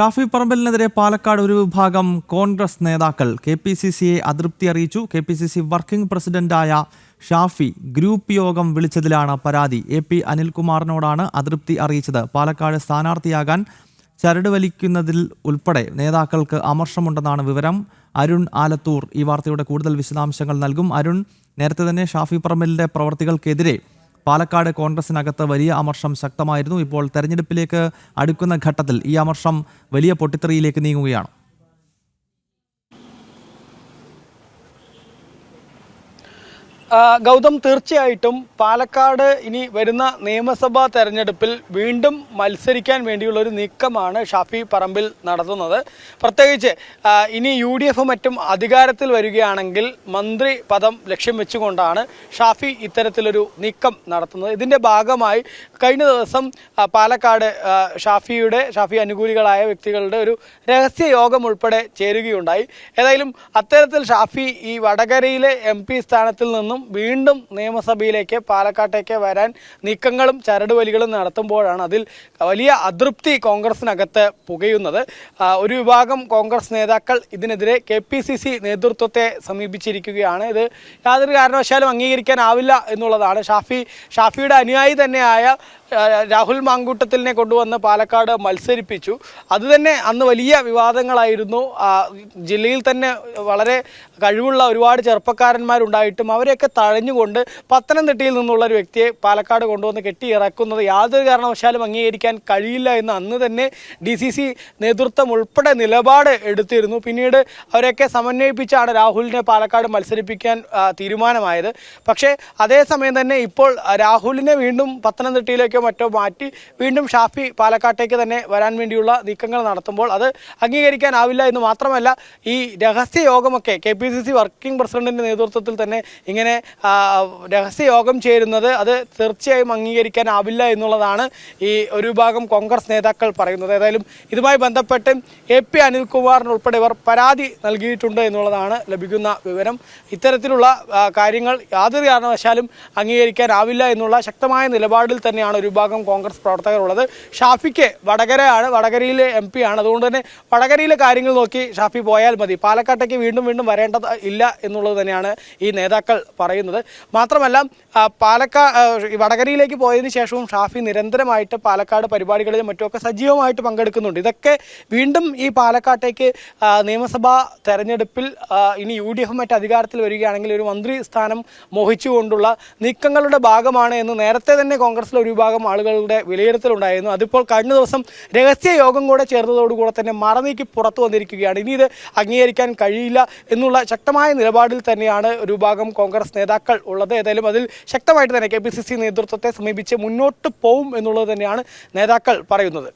ഷാഫി പറമ്പലിനെതിരെ പാലക്കാട് ഒരു വിഭാഗം കോൺഗ്രസ് നേതാക്കൾ കെ പി സി സിയെ അതൃപ്തി അറിയിച്ചു. K P C C working പ്രസിഡന്റായ ഷാഫി ഗ്രൂപ്പ് യോഗം വിളിച്ചതിലാണ് പരാതി. എ പി അനിൽകുമാറിനോടാണ് അതൃപ്തി അറിയിച്ചത്. പാലക്കാട് സ്ഥാനാർത്ഥിയാകാൻ ചരട് വലിക്കുന്നതിൽ ഉൾപ്പെടെ നേതാക്കൾക്ക് അമർഷമുണ്ടെന്നാണ് വിവരം. അരുൺ ആലത്തൂർ ഈ വാർത്തയുടെ കൂടുതൽ വിശദാംശങ്ങൾ നൽകും. അരുൺ നേരത്തെ തന്നെ ഷാഫി പറമ്പലിന്റെ പ്രവർത്തികൾക്കെതിരെ പാലക്കാട് കോൺഗ്രസിനകത്ത് വലിയ അമർഷം ശക്തമായിരുന്നു. ഇപ്പോൾ തെരഞ്ഞെടുപ്പിലേക്ക് അടുക്കുന്ന ഘട്ടത്തിൽ ഈ അമർഷം വലിയ പൊട്ടിത്തെറിയിലേക്ക് നീങ്ങുകയാണ്. ഗൗതം തീർച്ചയായിട്ടും പാലക്കാട് ഇനി വരുന്ന നിയമസഭാ തെരഞ്ഞെടുപ്പിൽ വീണ്ടും മത്സരിക്കാൻ വേണ്ടിയുള്ള ഒരു നീക്കമാണ് ഷാഫി പറമ്പിൽ നടത്തുന്നത്. പ്രത്യേകിച്ച് ഇനി യു ഡി എഫും മറ്റും അധികാരത്തിൽ വരികയാണെങ്കിൽ മന്ത്രി പദം ലക്ഷ്യം വെച്ചുകൊണ്ടാണ് ഷാഫി ഇത്തരത്തിലൊരു നീക്കം നടത്തുന്നത്. ഇതിന്റെ ഭാഗമായി കഴിഞ്ഞ ദിവസം പാലക്കാട് ഷാഫിയുടെ ഷാഫി അനുകൂലികളായ വ്യക്തികളുടെ ഒരു രഹസ്യ യോഗം ഉൾപ്പെടെ ചേരുകയുണ്ടായി. ഏതായാലും അത്തരത്തിൽ ഷാഫി ഈ വടകരയിലെ എം സ്ഥാനത്തിൽ നിന്നും വീണ്ടും നിയമസഭയിലേക്ക് പാലക്കാട്ടേക്ക് വരാൻ നീക്കങ്ങളും ചരടുവലികളും നടത്തുമ്പോഴാണ് അതിൽ വലിയ അതൃപ്തി കോൺഗ്രസിനകത്ത് പുകയുന്നത്. ഒരു വിഭാഗം കോൺഗ്രസ് നേതാക്കൾ ഇതിനെതിരെ കെ പി സി സി നേതൃത്വത്തെ സമീപിച്ചിരിക്കുകയാണ്. ഇത് യാതൊരു കാരണവശാലും അംഗീകരിക്കാനാവില്ല എന്നുള്ളതാണ്. ഷാഫി ഷാഫിയുടെ അനുയായി തന്നെയായ രാഹുൽ മാങ്കൂട്ടത്തിലിനെ കൊണ്ടുവന്ന് പാലക്കാട് മത്സരിപ്പിച്ചു. അതുതന്നെ അന്ന് വലിയ വിവാദങ്ങളായിരുന്നു. ജില്ലയിൽ തന്നെ വളരെ കഴിവുള്ള ഒരുപാട് ചെറുപ്പക്കാരന്മാരുണ്ടായിട്ടും അവരെയൊക്കെ തഴഞ്ഞുകൊണ്ട് പത്തനംതിട്ടയിൽ നിന്നുള്ള ഒരു വ്യക്തിയെ പാലക്കാട് കൊണ്ടുവന്ന് കെട്ടിയിറക്കുന്നത് യാതൊരു കാരണവശാലും അംഗീകരിക്കാൻ കഴിയില്ല എന്ന് അന്ന് തന്നെ ഡി സി സി നേതൃത്വം ഉൾപ്പെടെ നിലപാട് എടുത്തിരുന്നു. പിന്നീട് അവരെയൊക്കെ സമന്വയിപ്പിച്ചാണ് രാഹുലിനെ പാലക്കാട് മത്സരിപ്പിക്കാൻ തീരുമാനമായത്. പക്ഷേ അതേസമയം തന്നെ ഇപ്പോൾ രാഹുലിനെ വീണ്ടും പത്തനംതിട്ടയിലേക്കോ മറ്റോ മാറ്റി വീണ്ടും ഷാഫി പാലക്കാട്ടേക്ക് തന്നെ വരാൻ വേണ്ടിയുള്ള നീക്കങ്ങൾ നടത്തുമ്പോൾ അത് അംഗീകരിക്കാനാവില്ല എന്ന് മാത്രമല്ല ഈ രഹസ്യ യോഗമൊക്കെ K P C C working പ്രസിഡന്റിന്റെ നേതൃത്വത്തിൽ തന്നെ ഇങ്ങനെ രഹസ്യ യോഗം ചേരുന്നത് അത് തീർച്ചയായും അംഗീകരിക്കാനാവില്ല എന്നുള്ളതാണ് ഈ ഒരു വിഭാഗം കോൺഗ്രസ് നേതാക്കൾ പറയുന്നത്. ഏതായാലും ഇതുമായി ബന്ധപ്പെട്ട് എ പി അനിൽകുമാറിനുൾപ്പെടെ ഇവർ പരാതി നൽകിയിട്ടുണ്ട് എന്നുള്ളതാണ് ലഭിക്കുന്ന വിവരം. ഇത്തരത്തിലുള്ള കാര്യങ്ങൾ യാതൊരു കാരണവശാലും അംഗീകരിക്കാനാവില്ല എന്നുള്ള ശക്തമായ നിലപാടിൽ തന്നെയാണ് ഒരു വിഭാഗം കോൺഗ്രസ് പ്രവർത്തകരുള്ളത്. ഷാഫിക്ക് വടകരയാണ് വടകരയിലെ എം പി ആണ് അതുകൊണ്ട് തന്നെ വടകരയിലെ കാര്യങ്ങൾ നോക്കി ഷാഫി പോയാൽ മതി. പാലക്കാട്ടേക്ക് വീണ്ടും വീണ്ടും വരേണ്ടത് ഇല്ല എന്നുള്ളത് തന്നെയാണ് ഈ നേതാക്കൾ പറയുന്നത്. മാത്രമല്ല പാലക്കാ വടകരയിലേക്ക് പോയതിന് ശേഷവും ഷാഫി നിരന്തരമായിട്ട് പാലക്കാട് പരിപാടികളിലും മറ്റുമൊക്കെ സജീവമായിട്ട് പങ്കെടുക്കുന്നുണ്ട്. ഇതൊക്കെ വീണ്ടും ഈ പാലക്കാട്ടേക്ക് നിയമസഭാ തെരഞ്ഞെടുപ്പിൽ ഇനി യു ഡി എഫ് മറ്റ് അധികാരത്തിൽ വരികയാണെങ്കിൽ ഒരു മന്ത്രി സ്ഥാനം മോഹിച്ചുകൊണ്ടുള്ള നീക്കങ്ങളുടെ ഭാഗമാണ് എന്ന് നേരത്തെ തന്നെ കോൺഗ്രസിലെ ഒരു വിഭാഗം ആളുകളുടെ വിലയിരുത്തലുണ്ടായിരുന്നു. അതിപ്പോൾ കഴിഞ്ഞ ദിവസം രഹസ്യ യോഗം കൂടെ ചേർന്നതോടുകൂടെ തന്നെ മറനീക്കി പുറത്തു വന്നിരിക്കുകയാണ്. ഇനി ഇത് അംഗീകരിക്കാൻ കഴിയില്ല എന്നുള്ള ശക്തമായ നിലപാടിൽ തന്നെയാണ് ഒരു ഭാഗം കോൺഗ്രസ് നേതാക്കൾ ഉള്ളത്. ഏതായാലും അതിൽ ശക്തമായിട്ട് തന്നെ കെ പി സി സി നേതൃത്വത്തെ സമീപിച്ച് മുന്നോട്ട് പോവും എന്നുള്ളത് തന്നെയാണ് നേതാക്കൾ പറയുന്നത്.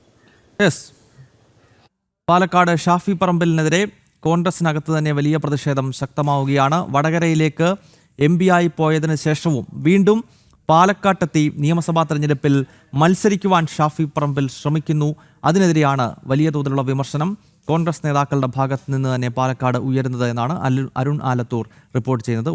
പാലക്കാട് ഷാഫി പറമ്പലിനെതിരെ കോൺഗ്രസിനകത്ത് തന്നെ വലിയ പ്രതിഷേധം ശക്തമാവുകയാണ്. വടകരയിലേക്ക് എം പി ആയി പോയതിനു ശേഷവും വീണ്ടും പാലക്കാട്ടെത്തി നിയമസഭാ തെരഞ്ഞെടുപ്പിൽ മത്സരിക്കുവാൻ ഷാഫി പറമ്പിൽ ശ്രമിക്കുന്നു. അതിനെതിരെയാണ് വലിയ തോതിലുള്ള വിമർശനം. കോൺഗ്രസ് നേതാക്കളുടെ ഭാഗത്ത് നിന്ന് തന്നെ പാലക്കാട് ഉയരുന്നത് എന്നാണ് അരുൺ ആലത്തൂർ റിപ്പോർട്ട് ചെയ്യുന്നത്.